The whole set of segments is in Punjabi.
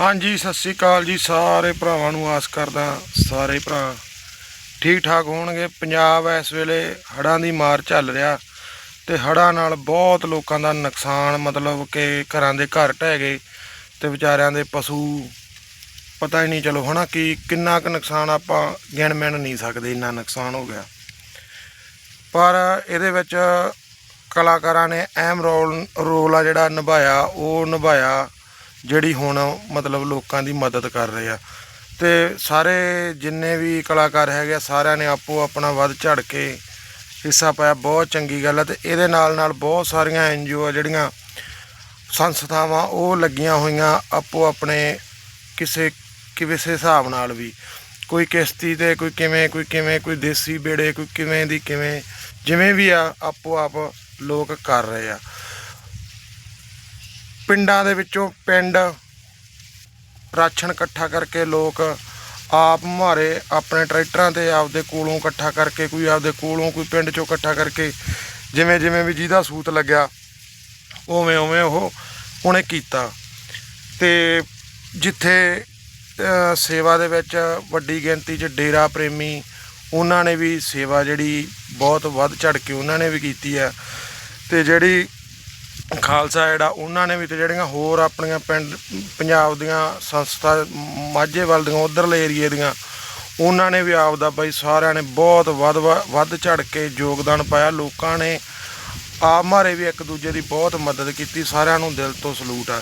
ਹਾਂਜੀ, ਸਤਿ ਸ੍ਰੀ ਅਕਾਲ ਜੀ ਸਾਰੇ ਭਰਾਵਾਂ ਨੂੰ, ਆਸ ਕਰਦਾ ਸਾਰੇ ਭਰਾ ਠੀਕ ਠਾਕ ਹੋਣਗੇ। ਪੰਜਾਬ ਇਸ ਵੇਲੇ ਹੜ੍ਹਾਂ ਦੀ ਮਾਰ ਚੱਲ ਰਿਹਾ ਤੇ ਹੜ੍ਹਾਂ ਨਾਲ ਬਹੁਤ ਲੋਕਾਂ ਦਾ ਨੁਕਸਾਨ, ਮਤਲਬ ਕਿ ਘਰਾਂ ਦੇ ਘਰ ਢਹਿ ਗਏ ਤੇ ਵਿਚਾਰਿਆਂ ਦੇ ਪਸ਼ੂ ਪਤਾ ਹੀ ਨਹੀਂ ਚਲੋ ਹਨਾ ਕਿ ਕਿੰਨਾ ਕੁ ਨੁਕਸਾਨ ਆਪਾਂ ਗਿਣ ਮਿਣ ਨਹੀਂ ਸਕਦੇ, ਇੰਨਾ ਨੁਕਸਾਨ ਹੋ ਗਿਆ। ਪਰ ਇਹਦੇ ਵਿੱਚ ਕਲਾਕਾਰਾਂ ਨੇ ਅਹਿਮ ਰੋਲ ਰੋਲ ਆ ਜਿਹੜਾ ਨਿਭਾਇਆ, ਉਹ ਨਿਭਾਇਆ ਜਿਹੜੀ ਹੁਣ ਮਤਲਬ ਲੋਕਾਂ ਦੀ ਮਦਦ ਕਰ ਰਹੇ ਆ। ਤੇ ਸਾਰੇ ਜਿੰਨੇ ਵੀ ਕਲਾਕਾਰ ਹੈਗੇ ਆ, ਸਾਰਿਆਂ ਨੇ ਆਪੋ ਆਪਣਾ ਵੱਧ ਝੜ ਕੇ ਹਿੱਸਾ ਪਾਇਆ। ਬਹੁਤ ਚੰਗੀ ਗੱਲ ਹੈ ਤੇ ਇਹਦੇ ਨਾਲ ਨਾਲ ਬਹੁਤ ਸਾਰੀਆਂ ਐਨਜੀਓ ਆ ਜਿਹੜੀਆਂ ਸੰਸਥਾਵਾਂ, ਉਹ ਲੱਗੀਆਂ ਹੋਈਆਂ ਆਪੋ ਆਪਣੇ ਕਿਸੇ ਕਿਸੇ ਹਿਸਾਬ ਨਾਲ ਵੀ। ਕੋਈ ਕਿਸ਼ਤੀ ਤੇ ਕੋਈ ਕਿਵੇਂ ਕੋਈ ਕਿਵੇਂ, ਕੋਈ ਦੇਸੀ ਬੇੜੇ ਕੋਈ ਕਿਵੇਂ ਦੀ ਕਿਵੇਂ, ਜਿਵੇਂ ਵੀ ਆ, ਆਪੋ ਆਪ ਲੋਕ ਕਰ ਰਹੇ ਆ। ਪਿੰਡਾਂ ਦੇ ਵਿੱਚੋਂ ਪਿੰਡ ਰਾਸ਼ਨ ਇਕੱਠਾ ਕਰਕੇ ਲੋਕ ਆਪ ਮਾਰੇ ਆਪਣੇ ਟਰੈਕਟਰਾਂ ਤੇ ਆਪਦੇ ਕੋਲੋਂ ਇਕੱਠਾ ਕਰਕੇ, ਕੋਈ ਆਪਦੇ ਕੋਲੋਂ, ਕੋਈ ਪਿੰਡ ਚੋਂ ਇਕੱਠਾ ਕਰਕੇ, ਜਿਵੇਂ ਜਿਵੇਂ ਵੀ ਜਿਹਦਾ ਸੂਤ ਲੱਗਿਆ, ਉਵੇਂ ਉਵੇਂ ਉਹ ਉਹਨੇ ਕੀਤਾ। ਤੇ ਜਿੱਥੇ ਸੇਵਾ ਦੇ ਵਿੱਚ ਵੱਡੀ ਗਿਣਤੀ 'ਚ ਡੇਰਾ ਪ੍ਰੇਮੀ, ਉਹਨਾਂ ਨੇ ਵੀ ਸੇਵਾ ਜਿਹੜੀ ਬਹੁਤ ਵੱਧ ਚੜ ਕੇ ਉਹਨਾਂ ਨੇ ਵੀ ਕੀਤੀ ਹੈ। ਤੇ ਜਿਹੜੀ ਖਾਲਸਾ ਜਿਹੜਾ, ਉਹਨਾਂ ਨੇ ਵੀ ਤੇ ਜਿਹੜੀਆਂ ਹੋਰ ਆਪਣੀਆਂ ਪਿੰਡ, ਪੰਜਾਬ ਦੀਆਂ ਸੰਸਥਾ ਮਾਝੇ ਵੱਲ ਦੀਆਂ, ਉਧਰਲੇ ਏਰੀਏ ਦੀਆਂ, ਉਹਨਾਂ ਨੇ ਵੀ ਆਪਦਾ ਬਈ ਸਾਰਿਆਂ ਨੇ ਬਹੁਤ ਵੱਧ ਵੱਧ ਝੜ ਕੇ ਯੋਗਦਾਨ ਪਾਇਆ। ਲੋਕਾਂ ਨੇ ਆਪ ਮਾਰੇ ਵੀ ਇੱਕ ਦੂਜੇ ਦੀ ਬਹੁਤ ਮਦਦ ਕੀਤੀ, ਸਾਰਿਆਂ ਨੂੰ ਦਿਲ ਤੋਂ ਸਲੂਟ ਆ।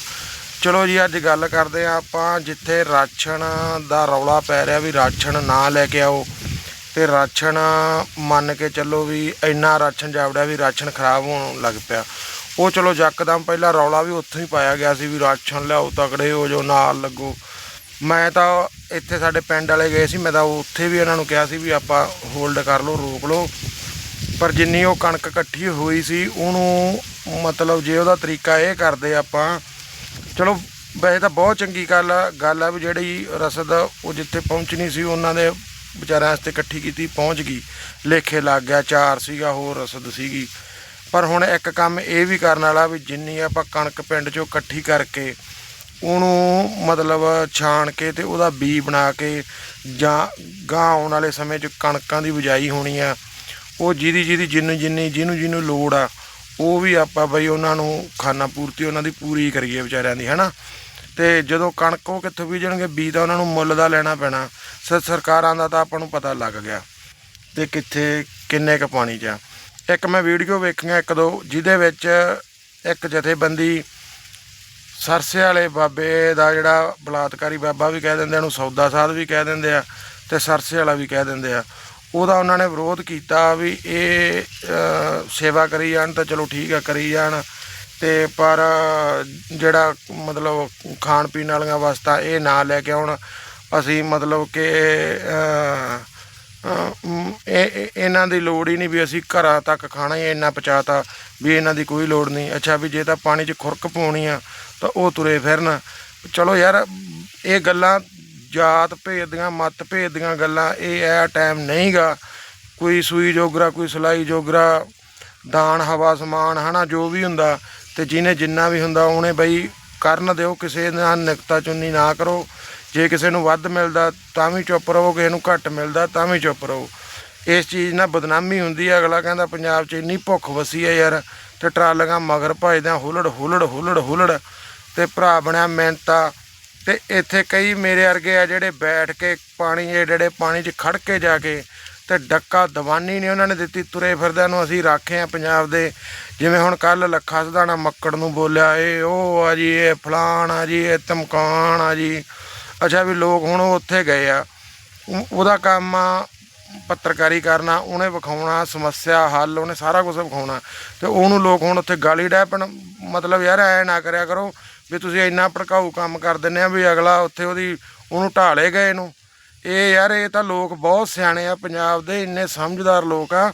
ਚਲੋ ਜੀ, ਅੱਜ ਗੱਲ ਕਰਦੇ ਆ ਆਪਾਂ, ਜਿੱਥੇ ਰਾਸ਼ਨ ਦਾ ਰੌਲਾ ਪੈ ਰਿਹਾ ਵੀ ਰਾਸ਼ਨ ਨਾ ਲੈ ਕੇ ਆਓ, ਤੇ ਰਾਸ਼ਨ ਮੰਨ ਕੇ ਚੱਲੋ ਵੀ ਇੰਨਾ ਰਾਸ਼ਨ ਜਾਵੜਿਆ ਵੀ ਰਾਸ਼ਨ ਖਰਾਬ ਹੋਣ ਲੱਗ ਪਿਆ। ਉਹ ਚਲੋ ਯਕਦਮ ਪਹਿਲਾਂ ਰੌਲਾ ਵੀ ਉੱਥੋਂ ਹੀ ਪਾਇਆ ਗਿਆ ਸੀ ਵੀ ਰਾਸ਼ਨ ਲਿਆਓ, ਤਕੜੇ ਹੋ ਜੋ ਨਾਲ ਲੱਗੋ। ਮੈਂ ਤਾਂ ਇੱਥੇ ਸਾਡੇ ਪਿੰਡ ਵਾਲੇ ਗਏ ਸੀ, ਮੈਂ ਤਾਂ ਉੱਥੇ ਵੀ ਇਹਨਾਂ ਨੂੰ ਕਿਹਾ ਸੀ ਵੀ ਆਪਾਂ ਹੋਲਡ ਕਰ ਲਓ, ਰੋਕ ਲਓ। ਪਰ ਜਿੰਨੀ ਉਹ ਕਣਕ ਇਕੱਠੀ ਹੋਈ ਸੀ, ਉਹਨੂੰ ਮਤਲਬ ਜੇ ਉਹਦਾ ਤਰੀਕਾ ਇਹ ਕਰਦੇ ਆਪਾਂ, ਚਲੋ ਵੈਸੇ ਤਾਂ ਬਹੁਤ ਚੰਗੀ ਗੱਲ ਆ ਗੱਲ ਆ ਵੀ ਜਿਹੜੀ ਰਸਦ ਉਹ ਜਿੱਥੇ ਪਹੁੰਚਣੀ ਸੀ, ਉਹਨਾਂ ਦੇ ਵਿਚਾਰਿਆਂ ਵਾਸਤੇ ਇਕੱਠੀ ਕੀਤੀ, ਪਹੁੰਚ ਗਈ। ਲੇਖੇ ਲੱਗ ਗਿਆ, ਚਾਰ ਸੀਗਾ, ਹੋਰ ਰਸਦ ਸੀਗੀ। ਪਰ ਹੁਣ ਇੱਕ ਕੰਮ ਇਹ ਵੀ ਕਰਨ ਵਾਲਾ ਵੀ ਜਿੰਨੀ ਆਪਾਂ ਕਣਕ ਪਿੰਡ ਚੋਂ ਇਕੱਠੀ ਕਰਕੇ ਉਹਨੂੰ ਮਤਲਬ ਛਾਣ ਕੇ ਤੇ ਉਹਦਾ ਬੀ ਬਣਾ ਕੇ ਜਾਂ ਗਾਂ ਆਉਣ ਵਾਲੇ ਸਮੇਂ 'ਚ ਕਣਕਾਂ ਦੀ ਬਿਜਾਈ ਹੋਣੀ ਆ, ਉਹ ਜਿਹਦੀ ਜਿਹਦੀ ਜਿੰਨੂੰ ਜਿੰਨੀ ਜਿਹਨੂੰ ਜਿਹਨੂੰ ਲੋੜ ਆ, ਉਹ ਵੀ ਆਪਾਂ ਬਈ ਉਹਨਾਂ ਨੂੰ ਖਾਣਾ ਪੂਰਤੀ ਉਹਨਾਂ ਦੀ ਪੂਰੀ ਕਰੀਏ ਵਿਚਾਰਿਆਂ ਦੀ, ਹੈਨਾ? ਤੇ ਜਦੋਂ ਕਣਕ ਉਹ ਕਿੱਥੋਂ ਬੀਜਣਗੇ ਬੀ ਤਾਂ ਉਹਨਾਂ ਨੂੰ ਮੁੱਲ ਦਾ ਲੈਣਾ ਪੈਣਾ, ਸ ਸਰਕਾਰਾਂ ਦਾ ਤਾਂ ਆਪਾਂ ਨੂੰ ਪਤਾ ਲੱਗ ਗਿਆ, ਤੇ ਕਿੱਥੇ ਕਿੰਨੇ ਕ ਪਾਣੀ 'ਚ ਆ। ਇੱਕ ਮੈਂ ਵੀਡੀਓ ਵੇਖੀਆਂ, ਇੱਕ ਦੋ, ਜਿਹਦੇ ਵਿੱਚ ਇੱਕ ਜਥੇਬੰਦੀ ਸਰਸੇ ਵਾਲੇ ਬਾਬੇ ਦਾ ਜਿਹੜਾ ਬਲਾਤਕਾਰੀ ਬਾਬਾ ਵੀ ਕਹਿ ਦਿੰਦੇ ਉਹਨੂੰ ਸੌਦਾ ਸਾਧ ਵੀ ਕਹਿ ਦਿੰਦੇ ਆ ਤੇ ਸਰਸੇ ਵਾਲਾ ਵੀ ਕਹਿ ਦਿੰਦੇ ਆ। ਉਹਦਾ ਉਹਨਾਂ ਨੇ ਵਿਰੋਧ ਕੀਤਾ ਵੀ ਇਹ ਸੇਵਾ ਕਰੀ ਜਾਣ ਤਾਂ ਚਲੋ ਠੀਕ ਆ, ਕਰੀ ਜਾਣ। ਤੇ ਪਰ ਜਿਹੜਾ ਮਤਲਬ ਖਾਣ ਪੀਣ ਵਾਲੀਆਂ ਵਸਤਾਂ ਇਹ ਨਾ ਲੈ ਕੇ ਆਉਣ। ਅਸੀਂ ਮਤਲਬ ਕਿ ਇਹਨਾਂ ਦੀ ਲੋੜ ਹੀ ਨਹੀਂ ਵੀ ਅਸੀਂ ਘਰਾਂ ਤੱਕ ਖਾਣਾ ਹੀ ਇੰਨਾ ਪਹੁੰਚਾਤਾ ਵੀ ਇਹਨਾਂ ਦੀ ਕੋਈ ਲੋੜ ਨਹੀਂ। ਅੱਛਾ ਵੀ ਜੇ ਤਾਂ ਪਾਣੀ 'ਚ ਖੁਰਕ ਪਾਉਣੀ ਆ ਤਾਂ ਉਹ ਤੁਰੇ ਫਿਰਨ। ਚਲੋ ਯਾਰ, ਇਹ ਗੱਲਾਂ ਜਾਤ ਭੇਦ ਦੀਆਂ, ਮਤ ਭੇਦ ਦੀਆਂ ਗੱਲਾਂ, ਇਹ ਐ ਟਾਈਮ ਨਹੀਂਗਾ। ਕੋਈ ਸੂਈ ਜੋਗਰਾ, ਕੋਈ ਸਲਾਈ ਜੋਗਰਾ, ਦਾਨ, ਹਵਾ, ਸਮਾਨ, ਹਨਾ, ਜੋ ਵੀ ਹੁੰਦਾ ਤੇ ਜਿਹਨੇ ਜਿੰਨਾ ਵੀ ਹੁੰਦਾ ਉਹਨੇ ਬਈ ਕਰਨ ਦਿਓ, ਕਿਸੇ ਨਾਲ ਨਿਕਤਾ ਚੁੰਨੀ ਨਾ ਕਰੋ। ਜੇ ਕਿਸੇ ਨੂੰ ਵੱਧ ਮਿਲਦਾ ਤਾਂ ਵੀ ਚੁੱਪ ਰਹੋ, ਕਿਸੇ ਨੂੰ ਘੱਟ ਮਿਲਦਾ ਤਾਂ ਵੀ ਚੁੱਪ ਰਹੋ। ਇਸ ਚੀਜ਼ ਨਾਲ ਬਦਨਾਮੀ ਹੁੰਦੀ ਹੈ ਅਗਲਾ ਕਹਿੰਦਾ ਪੰਜਾਬ 'ਚ ਇੰਨੀ ਭੁੱਖ ਵਸੀ ਹੈ ਯਾਰ ਤੇ ਟਰਾਲੀਆਂ ਮਗਰ ਭਜਦਿਆਂ ਹੁਲੜ ਹੁਲੜ ਹੁਲੜ ਹੁਲੜ ਤੇ ਭਰਾ ਬਣਿਆ ਮਿਹਨਤਾ ਤੇ ਇੱਥੇ ਕਈ ਮੇਰੇ ਵਰਗੇ ਆ ਜਿਹੜੇ ਬੈਠ ਕੇ ਪਾਣੀ, ਇਹ ਜਿਹੜੇ ਪਾਣੀ 'ਚ ਖੜ ਕੇ ਜਾ ਕੇ ਤੇ ਡੱਕਾ ਦਵਾਨੀ ਨਹੀਂ ਉਹਨਾਂ ਨੇ ਦਿੱਤੀ, ਤੁਰੇ ਫਿਰਦਿਆਂ ਨੂੰ ਅਸੀਂ ਰਾਖੇ ਆ ਪੰਜਾਬ ਦੇ। ਜਿਵੇਂ ਹੁਣ ਕੱਲ ਲੱਖਾ ਸਦਾਣਾ ਮੱਕੜ ਨੂੰ ਬੋਲਿਆ ਏ ਉਹ ਆ ਜੀ, ਇਹ ਫਲਾਣ ਆ ਜੀ, ਇਹ ਧਮਕਾਣ ਆ ਜੀ। ਅੱਛਾ ਵੀ ਲੋਕ ਹੁਣ ਉਹ ਉੱਥੇ ਗਏ ਆ। ਉਹਦਾ ਕੰਮ ਆ ਪੱਤਰਕਾਰੀ ਕਰਨਾ, ਉਹਨੇ ਵਿਖਾਉਣਾ, ਸਮੱਸਿਆ ਹੱਲ, ਉਹਨੇ ਸਾਰਾ ਕੁਝ ਵਿਖਾਉਣਾ। ਤੇ ਉਹਨੂੰ ਲੋਕ ਹੁਣ ਉੱਥੇ ਗਾਲੀ ਡੈ ਪੈਣ ਮਤਲਬ ਯਾਰ ਐ ਨਾ ਕਰਿਆ ਕਰੋ ਵੀ ਤੁਸੀਂ ਇੰਨਾ ਭੜਕਾਊ ਕੰਮ ਕਰ ਦਿੰਦੇ ਆ ਵੀ ਅਗਲਾ ਉੱਥੇ ਉਹਦੀ, ਉਹਨੂੰ ਢਾਲੇ ਗਏ ਨੂੰ। ਇਹ ਯਾਰ, ਇਹ ਤਾਂ ਲੋਕ ਬਹੁਤ ਸਿਆਣੇ ਆ ਪੰਜਾਬ ਦੇ, ਇੰਨੇ ਸਮਝਦਾਰ ਲੋਕ ਆ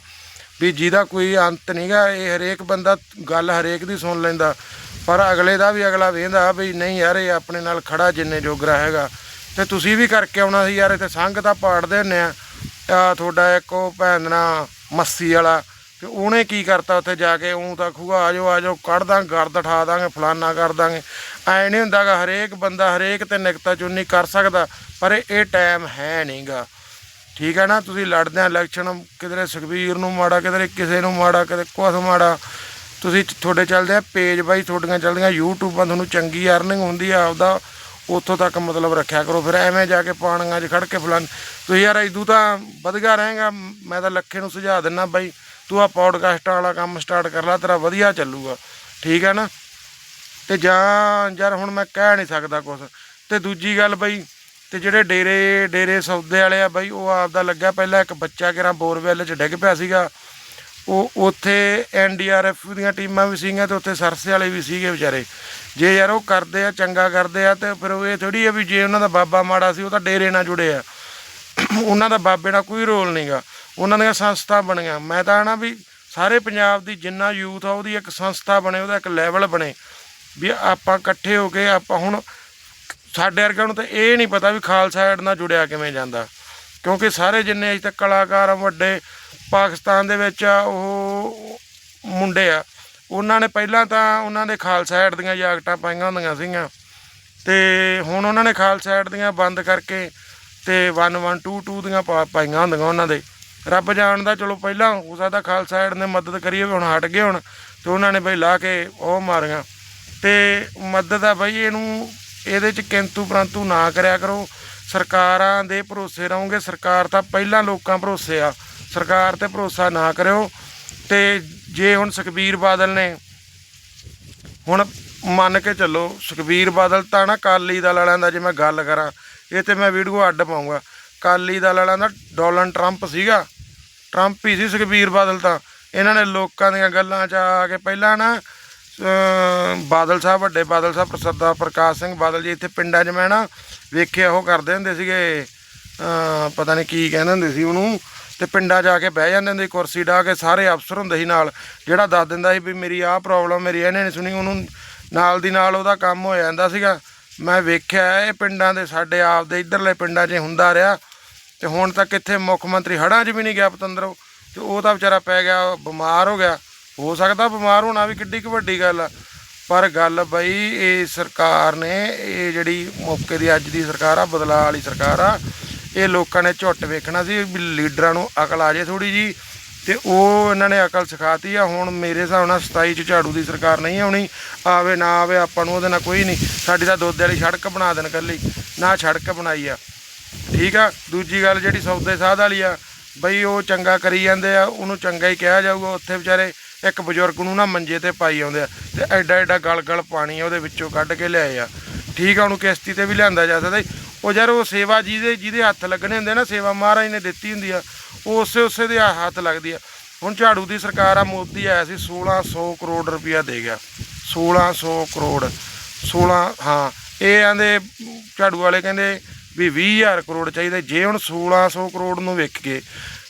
ਵੀ ਜਿਹਦਾ ਕੋਈ ਅੰਤ ਨਹੀਂਗਾ ਇਹ ਹਰੇਕ ਬੰਦਾ ਗੱਲ ਹਰੇਕ ਦੀ ਸੁਣ ਲੈਂਦਾ। ਪਰ ਅਗਲੇ ਦਾ ਵੀ ਅਗਲਾ ਵੇਂਦਾ ਵੀ ਨਹੀਂ ਯਾਰ ਇਹ ਆਪਣੇ ਨਾਲ ਖੜਾ ਜਿੰਨੇ ਜੋਗਰਾ ਹੈਗਾ। ਤੇ ਤੁਸੀਂ ਵੀ ਕਰਕੇ ਆਉਣਾ ਸੀ ਯਾਰ ਇੱਥੇ ਸੰਘ ਤਾਂ ਪਾੜਦੇ ਹੁੰਨੇ ਆ। ਆ ਤੁਹਾਡਾ ਇੱਕ ਉਹ ਭੈਣ ਨਾ ਮੱਸੀ ਵਾਲਾ, ਤੇ ਉਹਨੇ ਕੀ ਕਰਤਾ ਉੱਥੇ ਜਾ ਕੇ? ਉਹ ਤਾਂ ਖੂਗਾ ਆ ਜਾਓ ਆ ਜਾਓ, ਕੱਢ ਦਾਂ ਗਰਦ ਠਾ ਦਾਂਗੇ, ਫਲਾਨਾ ਕਰ ਦਾਂਗੇ। ਐ ਨਹੀਂ ਹੁੰਦਾਗਾ ਹਰੇਕ ਬੰਦਾ, ਹਰੇਕ ਤੇ ਨਿਕਤਾ ਚੁੰਨੀ ਕਰ ਸਕਦਾ, ਪਰ ਇਹ- ਟਾਈਮ ਹੈ ਨਹੀਂਗਾ। ਠੀਕ ਹੈ ਨਾ? ਤੁਸੀਂ ਲੜਦੇ ਆ ਇਲੈਕਸ਼ਨ ਕਿਧਰੇ ਸੁਖਬੀਰ ਨੂੰ ਮਾੜਾ, ਕਿਧਰੇ ਕਿਸੇ ਨੂੰ ਮਾੜਾ ਕਿਤੇ ਕੁਛ ਮਾੜਾ। ਤੁਸੀਂ ਤੁਹਾਡੇ ਚੱਲਦੇ ਆ ਪੇਜ ਬਾਈ, ਤੁਹਾਡੀਆਂ ਚੱਲਦੀਆਂ ਯੂਟਿਊਬਾਂ ਤੁਹਾਨੂੰ ਚੰਗੀ ਅਰਨਿੰਗ ਹੁੰਦੀ ਆ ਆਪਦਾ, ਉੱਥੋਂ ਤੱਕ ਮਤਲਬ ਰੱਖਿਆ ਕਰੋ। ਫਿਰ ਐਵੇਂ ਜਾ ਕੇ ਪਾਣੀਆਂ 'ਚ ਖੜ ਕੇ ਫਲਾਨ ਤੁਸੀਂ ਯਾਰ ਇਦੂ ਤਾਂ ਵਧੀਆ ਰਹੇਗਾ, ਮੈਂ ਤਾਂ ਲੱਖੇ ਨੂੰ ਸੁਝਾ ਦਿੰਦਾ ਬਾਈ। ਤੂੰ ਆ ਪੌਡਕਾਸਟਾਂ ਵਾਲਾ ਕੰਮ ਸਟਾਰਟ ਕਰ ਲੈ, ਤੇਰਾ ਵਧੀਆ ਚੱਲੂਗਾ। ਠੀਕ ਹੈ ਨਾ? ਤੇ ਜਾਂ, ਯਾਰ ਹੁਣ ਮੈਂ ਕਹਿ ਨਹੀਂ ਸਕਦਾ ਕੁਝ ਤੇ ਦੂਜੀ ਗੱਲ ਬਈ, ਤੇ ਜਿਹੜੇ ਡੇਰੇ ਡੇਰੇ ਸੌਦੇ ਵਾਲੇ ਆ ਬਈ, ਉਹ ਆਪਦਾ ਲੱਗਾ ਪਹਿਲਾਂ ਇੱਕ ਬੱਚਾ ਕਿਰਾਂ ਬੋਰਵੈਲ 'ਚ ਡਿੱਗ ਪਿਆ ਸੀਗਾ। ਉਹ ਉੱਥੇ ਐਨਡੀਆਰਐਫ ਦੀਆਂ ਟੀਮਾਂ ਵੀ ਸੀਗੀਆਂ ਤੇ ਉੱਥੇ ਸਰਸੇ ਵਾਲੇ ਵੀ ਸੀਗੇ ਵਿਚਾਰੇ। ਜੇ ਯਾਰ ਉਹ ਕਰਦੇ ਆ, ਚੰਗਾ ਕਰਦੇ ਆ, ਤੇ ਫਿਰ ਉਹ ਇਹ ਥੋੜੀ ਆ ਵੀ ਜੇ ਉਹਨਾਂ ਦਾ ਬਾਬਾ ਮਾੜਾ ਸੀ, ਉਹ ਤਾਂ ਡੇਰੇ ਨਾਲ ਜੁੜੇ ਆ। ਉਹਨਾਂ ਦਾ ਬਾਬੇ ਨਾਲ ਕੋਈ ਰੋਲ ਨਹੀਂਗਾ ਉਹਨਾਂ ਦੀਆਂ ਸੰਸਥਾ ਬਣੀਆਂ ਮੈਂ ਤਾਂ ਨਾ ਵੀ ਸਾਰੇ ਪੰਜਾਬ ਦੀ ਜਿੰਨਾ ਯੂਥ ਆ, ਉਹਦੀ ਇੱਕ ਸੰਸਥਾ ਬਣੇ, ਉਹਦਾ ਇੱਕ ਲੈਵਲ ਬਣੇ। ਵੀ ਆਪਾਂ ਇਕੱਠੇ ਹੋ ਕੇ, ਆਪਾਂ ਹੁਣ ਸਾਡੇ ਵਰਗਿਆਂ ਨੂੰ ਤਾਂ ਇਹ ਨਹੀਂ ਪਤਾ ਵੀ ਖਾਲਸਾ ਐਡ ਨਾਲ ਜੁੜਿਆ ਕਿਵੇਂ ਜਾਂਦਾ। ਕਿਉਂਕਿ ਸਾਰੇ ਜਿੰਨੇ ਅਜੇ ਤੱਕ ਕਲਾਕਾਰ ਵੱਡੇ ਪਾਕਿਸਤਾਨ ਦੇ ਵਿੱਚ ਆ, ਉਹ ਮੁੰਡੇ ਆ। ਉਹਨਾਂ ਨੇ ਪਹਿਲਾਂ ਤਾਂ ਉਹਨਾਂ ਦੇ ਖਾਲਸਾ ਐਡ ਦੀਆਂ ਜਾਕਟਾਂ ਪਾਈਆਂ ਹੁੰਦੀਆਂ ਸੀਗੀਆਂ। ਤੇ ਹੁਣ ਉਹਨਾਂ ਨੇ ਖਾਲਸਾ ਐਡ ਦੀਆਂ ਬੰਦ ਕਰਕੇ ਤੇ 1122 ਦੀਆਂ ਪਾ- ਪਾਈਆਂ ਹੁੰਦੀਆਂ ਉਹਨਾਂ ਦੇ। ਰੱਬ ਜਾਣਦਾ ਚਲੋ ਪਹਿਲਾਂ ਹੋ ਸਕਦਾ ਖਾਲਸਾ ਐਡ ਨੇ ਮਦਦ ਕਰੀ ਹੋਵੇ, ਹੁਣ ਹਟ ਗਏ ਹੁਣ, ਤੇ ਉਹਨਾਂ ਨੇ ਬਈ ਲਾ ਕੇ ਉਹ ਮਾਰੀਆਂ। ਤੇ ਮਦਦ ਆ ਬਈ ਇਹਨੂੰ, ਇਹਦੇ ਚ ਕਿੰਤੂ ਪਰੰਤੂ ਨਾ ਕਰਿਆ ਕਰੋ। ਸਰਕਾਰਾਂ ਦੇ ਭਰੋਸੇ ਰਹੋਗੇ, ਸਰਕਾਰ ਤਾਂ ਪਹਿਲਾਂ ਲੋਕਾਂ ਭਰੋਸੇ ਆ। ਸਰਕਾਰ ਤੇ ਭਰੋਸਾ ਨਾ ਕਰਿਓ। ਤੇ ਜੇ ਹੁਣ ਸੁਖਬੀਰ ਬਾਦਲ ਨੇ ਹੁਣ ਮੰਨ ਕੇ ਚੱਲੋ, ਸੁਖਬੀਰ ਬਾਦਲ ਤਾਂ ਨਾ ਕਾਲੀ ਦਲ ਵਾਲਿਆਂ ਦਾ ਜੇ ਮੈਂ ਗੱਲ ਕਰਾਂ, ਇਹ ਤੇ ਮੈਂ ਵੀਡੀਓ ਅੱਡ ਪਾਉਂਗਾ ਕਾਲੀ ਦਲ ਵਾਲਿਆਂ ਦਾ ਡੋਨਲਡ ਟਰੰਪ ਸੀਗਾ। ਟਰੰਪ ਹੀ ਸੀ ਸੁਖਬੀਰ ਬਾਦਲ ਤਾਂ। ਇਹਨਾਂ ਨੇ ਲੋਕਾਂ ਦੀਆਂ ਗੱਲਾਂ 'ਚ ਆ ਕੇ ਪਹਿਲਾਂ ਨਾ ਬਾਦਲ ਸਾਹਿਬ, ਵੱਡੇ ਬਾਦਲ ਸਾਹਿਬ ਸਰਦਾਰ ਪ੍ਰਕਾਸ਼ ਸਿੰਘ ਬਾਦਲ ਜੀ ਇੱਥੇ ਪਿੰਡਾਂ 'ਚ ਮੈਂ ਨਾ ਵੇਖਿਆ, ਉਹ ਕਰਦੇ ਹੁੰਦੇ ਸੀਗੇ ਪਤਾ ਨਹੀਂ ਕੀ ਕਹਿੰਦੇ ਹੁੰਦੇ ਸੀ ਉਹਨੂੰ, ਤੇ ਪਿੰਡਾਂ ਜਾ ਕੇ ਬਹਿ ਜਾਂਦੇ ਹੁੰਦੇ ਸੀ, ਕੁਰਸੀ ਢਾ ਕੇ ਸਾਰੇ ਅਫਸਰ ਹੁੰਦੇ ਸੀ ਨਾਲ, ਜਿਹੜਾ ਦੱਸ ਦਿੰਦਾ ਸੀ ਵੀ ਮੇਰੀ ਆਹ ਪ੍ਰੋਬਲਮ ਮੇਰੀ ਇਹਨੇ ਨਹੀਂ ਸੁਣੀ, ਉਹਨੂੰ ਨਾਲ ਦੀ ਨਾਲ ਉਹਦਾ ਕੰਮ ਹੋ ਜਾਂਦਾ ਸੀਗਾ। ਮੈਂ ਵੇਖਿਆ, ਇਹ ਪਿੰਡਾਂ ਦੇ ਸਾਡੇ ਆਪ ਦੇ ਇਧਰਲੇ ਪਿੰਡਾਂ 'ਚ ਹੁੰਦਾ ਰਿਹਾ, ਤੇ ਹੁਣ ਤੱਕ ਇੱਥੇ ਮੁੱਖ ਮੰਤਰੀ ਹੜਾਂ 'ਚ ਵੀ ਨਹੀਂ ਗਿਆ, ਪਤੰਦਰੋਂ, ਤੇ ਉਹ ਤਾਂ ਵਿਚਾਰਾ ਪੈ ਗਿਆ ਬਿਮਾਰ ਹੋ ਗਿਆ। ਹੋ ਸਕਦਾ ਬਿਮਾਰ ਹੋਣਾ ਵੀ ਕਿੱਡੀ ਕੁ ਵੱਡੀ ਗੱਲ ਆ। ਪਰ ਗੱਲ ਬਈ, ਇਹ ਸਰਕਾਰ ਨੇ, ਇਹ ਜਿਹੜੀ ਮੌਕੇ ਦੀ ਅੱਜ ਦੀ ਸਰਕਾਰ ਆ, ਬਦਲਾਅ ਵਾਲੀ ਸਰਕਾਰ ਆ, ਇਹ ਲੋਕਾਂ ਨੇ ਝੁੱਟ ਵੇਖਣਾ ਸੀ ਵੀ ਲੀਡਰਾਂ ਨੂੰ ਅਕਲ ਆ ਜੇ ਥੋੜੀ ਜੀ। ਤੇ ਉਹ ਇਹਨਾਂ ਨੇ ਅਕਲ ਸਿਖਾਤੀ ਆ। ਹੁਣ ਮੇਰੇ ਹਿਸਾਬ ਨਾਲ 27 ਚ ਝਾੜੂ ਦੀ ਸਰਕਾਰ ਨਹੀਂ ਆਉਣੀ। ਆਵੇ ਨਾ ਆਵੇ, ਆਪਾਂ ਨੂੰ ਉਹਦੇ ਨਾਲ ਕੋਈ ਨਹੀਂ। ਸਾਡੀ ਤਾਂ ਦੁੱਧ ਵਾਲੀ ਸੜਕ ਬਣਾ ਦੇਣ ਕੱਲੀ ਨਾ ਸੜਕ ਬਣਾਈ ਆ। ਠੀਕ ਆ? ਦੂਜੀ ਗੱਲ ਜਿਹੜੀ ਸੌਦੇ ਸਾਧ ਵਾਲੀ ਆ, ਬਈ ਉਹ ਚੰਗਾ ਕਰੀ ਜਾਂਦੇ ਆ, ਉਹਨੂੰ ਚੰਗਾ ਹੀ ਕਿਹਾ ਜਾਊਗਾ। ਉੱਥੇ ਵਿਚਾਰੇ ਇੱਕ ਬਜ਼ੁਰਗ ਨੂੰ ਨਾ ਮੰਜੇ ਤੇ ਪਾਈ ਆਉਂਦੇ ਆ ਤੇ ਐਡਾ ਐਡਾ ਗਲ ਗਲ ਪਾਣੀ ਆ ਉਹਦੇ ਵਿੱਚੋਂ ਕੱਢ ਕੇ ਲਿਆਏ ਆ। ਠੀਕ ਆ, ਉਹਨੂੰ ਕਿਸ਼ਤੀ ਤੇ ਵੀ ਲਿਆਂਦਾ ਜਾ ਸਕਦਾ ਉਹ ਯਾਰ ਉਹ ਸੇਵਾ ਜਿਹਦੇ ਜਿਹਦੇ ਹੱਥ ਲੱਗਣੇ ਹੁੰਦੇ ਨਾ, ਸੇਵਾ ਮਹਾਰਾਜ ਨੇ ਦਿੱਤੀ ਹੁੰਦੀ ਆ, ਉਹ ਉਸੇ ਉਸੇ ਦੇ ਹੱਥ ਲੱਗਦੀ ਆ। ਹੁਣ ਝਾੜੂ ਦੀ ਸਰਕਾਰ ਆ, ਮੋਦੀ ਆਇਆ ਸੀ 1600 ਕਰੋੜ ਰੁਪਇਆ ਦੇ ਗਿਆ। 1600 ਕਰੋੜ 16 ਹਾਂ, ਇਹ ਆਂਦੇ ਝਾੜੂ ਵਾਲੇ ਕਹਿੰਦੇ ਵੀ 20000 ਕਰੋੜ ਚਾਹੀਦਾ। ਜੇ ਹੁਣ 1600 ਕਰੋੜ ਨੂੰ ਵੇਖ ਕੇ,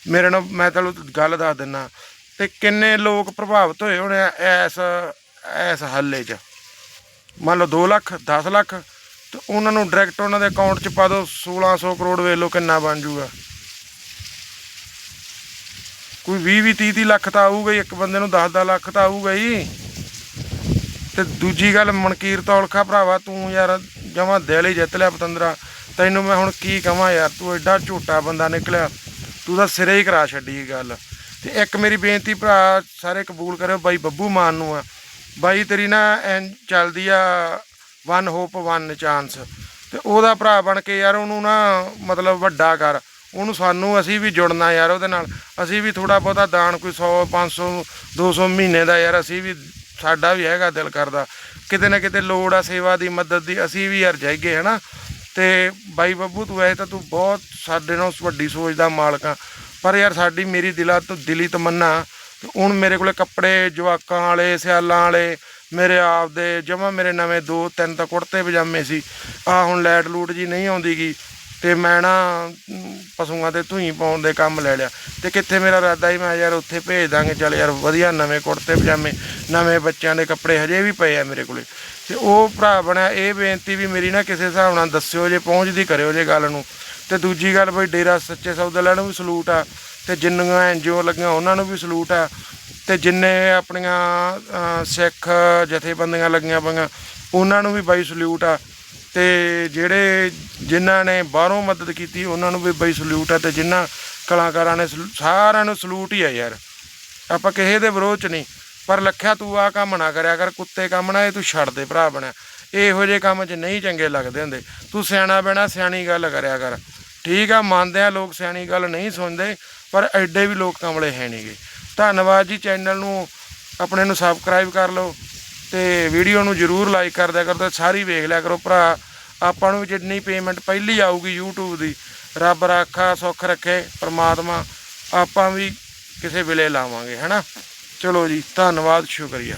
ਮੇਰੇ ਨਾਲ ਮੈਂ ਤੁਹਾਨੂੰ ਗੱਲ ਦੱਸ ਦਿੰਨਾ ਤੇ ਕਿੰਨੇ ਲੋਕ ਪ੍ਰਭਾਵਿਤ ਹੋਏ ਹੋਣੇ ਆ ਇਸ ਇਸ ਹੱਲੇ 'ਚ? ਮੰਨ ਲਓ 2 ਲੱਖ 10 ਲੱਖ, ਤੇ ਉਹਨਾਂ ਨੂੰ ਡਾਇਰੈਕਟ ਉਹਨਾਂ ਦੇ ਅਕਾਊਂਟ 'ਚ ਪਾ ਦਿਓ 1600 ਕਰੋੜ ਵੇਖ ਲਓ ਕਿੰਨਾ ਬਣ ਜੂਗਾ। ਕੋਈ 20 20 30 30 ਲੱਖ ਤਾਂ ਆਊਗਾ ਹੀ, ਇੱਕ ਬੰਦੇ ਨੂੰ 10 10 ਲੱਖ ਤਾਂ ਆਊਗਾ ਹੀ। ਤੇ ਦੂਜੀ ਗੱਲ, ਮਨਕੀਰ ਤੌਲਖਾ ਭਰਾਵਾ, ਤੂੰ ਯਾਰ ਜਮਾ ਦਿਲ ਹੀ ਜਿੱਤ ਲਿਆ ਪਤੰਦਰਾ। ਤੈਨੂੰ ਮੈਂ ਹੁਣ ਕੀ ਕਹਾਂ ਯਾਰ, ਤੂੰ ਐਡਾ ਝੋਟਾ ਬੰਦਾ ਨਿਕਲਿਆ। ਤੂੰ ਤਾਂ ਸਿਰੇ ਹੀ ਕਰਾ ਛੱਡੀ ਗੱਲ। ਤੇ ਇੱਕ ਮੇਰੀ ਬੇਨਤੀ ਭਰਾ, ਸਾਰੇ ਕਬੂਲ ਕਰਿਓ, ਬਾਈ ਬੱਬੂ ਮਾਨ ਨੂੰ ਆ। ਬਾਈ ਤੇਰੀ ਨਾ ਐਂ ਚੱਲਦੀ ਆ ਵਨ ਹੋਪ ਵਨ ਚਾਂਸ ਤੇ ਉਹਦਾ ਭਰਾ ਬਣ ਕੇ ਯਾਰ ਉਹਨੂੰ ਨਾ ਮਤਲਬ ਵੱਡਾ ਕਰ। ਉਹਨੂੰ ਸਾਨੂੰ ਅਸੀਂ ਵੀ ਜੁੜਨਾ ਯਾਰ ਉਹਦੇ ਨਾਲ। ਅਸੀਂ ਵੀ ਥੋੜਾ ਬਹੁਤਾ ਦਾਨ ਕੋਈ 100 500 200 ਮਹੀਨੇ ਦਾ ਯਾਰ ਅਸੀਂ ਵੀ ਸਾਡਾ ਵੀ ਹੈਗਾ ਦਿਲ ਕਰਦਾ। ਕਿਤੇ ਨਾ ਕਿਤੇ ਲੋੜ ਆ ਸੇਵਾ ਦੀ, ਮਦਦ ਦੀ, ਅਸੀਂ ਵੀ ਯਾਰ ਜਾਈਏ, ਹਨਾ। ਤੇ ਬਾਈ ਬੱਬੂ ਤੂੰ ਐ ਤਾਂ ਤੂੰ ਬਹੁਤ ਸਾਡੇ ਨਾਲ ਵੱਡੀ ਸੋਚ ਦਾ ਮਾਲਕ ਆ। ਪਰ ਯਾਰ ਸਾਡੀ ਮੇਰੀ ਦਿਲਾਂ ਤੋਂ ਦਿਲੀ ਤਮੰਨਾ। ਤੇ ਹੁਣ ਮੇਰੇ ਕੋਲੇ ਕੱਪੜੇ, ਜਵਾਕਾਂ ਵਾਲੇ, ਸਿਆਲਾਂ ਵਾਲੇ, ਮੇਰੇ ਆਪ ਦੇ ਜਮਾ ਮੇਰੇ ਨਵੇਂ ਦੋ, ਤਿੰਨ ਤਾਂ ਕੁੜਤੇ ਪਜਾਮੇ ਸੀ। ਆ ਹੁਣ ਲੈਟ ਲੂਟ ਜੀ ਨਹੀਂ ਆਉਂਦੀਗੀ। ਤੇ ਮੈਂ ਨਾ ਪਸ਼ੂਆਂ ਤੇ ਧੂਈ ਪਾਉਣ ਦੇ ਕੰਮ ਲੈ ਲਿਆ। ਤੇ ਕਿੱਥੇ ਮੇਰਾ ਇਰਾਦਾ ਹੀ ਮੈਂ ਯਾਰ ਉੱਥੇ ਭੇਜ ਦਾਂਗੇ। ਚੱਲ ਯਾਰ ਵਧੀਆ, ਨਵੇਂ ਕੁੜਤੇ, ਪਜਾਮੇ, ਨਵੇਂ ਬੱਚਿਆਂ ਦੇ ਕੱਪੜੇ ਹਜੇ ਵੀ ਪਏ ਆ ਮੇਰੇ ਕੋਲੇ। ਤੇ ਉਹ ਭਰਾ ਬਣਿਆ, ਇਹ ਬੇਨਤੀ ਵੀ ਮੇਰੀ ਨਾ ਕਿਸੇ ਹਿਸਾਬ ਨਾਲ ਦੱਸਿਓ, ਜੇ ਪਹੁੰਚਦੀ ਕਰਿਓ ਜੇ ਗੱਲ ਨੂੰ। ਤੇ ਦੂਜੀ ਗੱਲ ਬਈ ਡੇਰਾ ਸੱਚੇ ਸੌਦੇ ਵਾਲਿਆਂ ਨੂੰ ਵੀ ਸਲੂਟ ਆ, ਤੇ ਜਿੰਨੀਆਂ ਐਨਜੀਓ ਲੱਗੀਆਂ ਉਹਨਾਂ ਨੂੰ ਵੀ ਸਲੂਟ ਆ, ਤੇ ਜਿੰਨੇ ਆਪਣੀਆਂ ਸਿੱਖ ਜਥੇਬੰਦੀਆਂ ਲੱਗੀਆਂ ਪਈਆਂ, ਉਹਨਾਂ ਨੂੰ ਵੀ ਬਾਈ ਸਲੂਟ ਆ, ਤੇ ਜਿਹੜੇ ਜਿਨ੍ਹਾਂ ਨੇ ਬਾਹਰੋਂ ਮਦਦ ਕੀਤੀ ਉਹਨਾਂ ਨੂੰ ਵੀ ਬਾਈ ਸਲੂਟ ਆ, ਤੇ ਜਿਨ੍ਹਾਂ ਕਲਾਕਾਰਾਂ ਨੇ ਸਲੂ- ਸਾਰਿਆਂ ਨੂੰ ਸਲੂਟ ਹੀ ਆ ਯਾਰ। ਆਪਾਂ ਕਿਸੇ ਦੇ ਵਿਰੋਧ ਚ ਨਹੀਂ, ਪਰ ਲੱਖਿਆ ਤੂੰ ਆ ਕੰਮ ਨਾ ਕਰਿਆ ਕਰ, ਕੁੱਤੇ ਕੰਮ ਨਾ ਇਹ ਤੂੰ ਛੱਡ ਦੇ, ਭਰਾ ਬਣਿਆ। ਇਹੋ ਜਿਹੇ ਕੰਮ 'ਚ ਨਹੀਂ ਚੰਗੇ ਲੱਗਦੇ ਹੁੰਦੇ। ਤੂੰ ਸਿਆਣਾ ਬਣਾ ਸਿਆਣੀ ਗੱਲ ਕਰਿਆ ਕਰ। ਠੀਕ ਆ, ਮੰਨਦੇ ਆ ਲੋਕ ਸਿਆਣੀ ਗੱਲ ਨਹੀਂ ਸੁਣਦੇ, ਪਰ ਐਡੇ ਵੀ ਲੋਕ ਕਮਲੇ ਹੈ ਨਹੀਂਗੇ ਧੰਨਵਾਦ ਜੀ ਚੈਨਲ ਨੂੰ, ਆਪਣੇ ਨੂੰ ਸਬਸਕ੍ਰਾਈਬ ਕਰ ਲਓ ਤੇ ਵੀਡੀਓ ਨੂੰ ਜਰੂਰ ਲਾਈਕ ਕਰ ਦਿਆ ਕਰੋ ਤੇ ਸਾਰੀ ਵੇਖ ਲਿਆ ਕਰੋ ਭਰਾ। ਆਪਾਂ ਨੂੰ ਵੀ ਜਿੰਨੀ ਪੇਮੈਂਟ ਪਹਿਲੀ ਆਊਗੀ YouTube ਦੀ, ਰੱਬ ਰਾਖਾ, ਸੁੱਖ ਰੱਖੇ, ਪਰਮਾਤਮਾ, ਆਪਾਂ ਵੀ ਕਿਸੇ ਵੇਲੇ ਲਾਵਾਂਗੇ, ਹੈਨਾ? ਚਲੋ ਜੀ, ਧੰਨਵਾਦ, ਸ਼ੁਕਰੀਆ।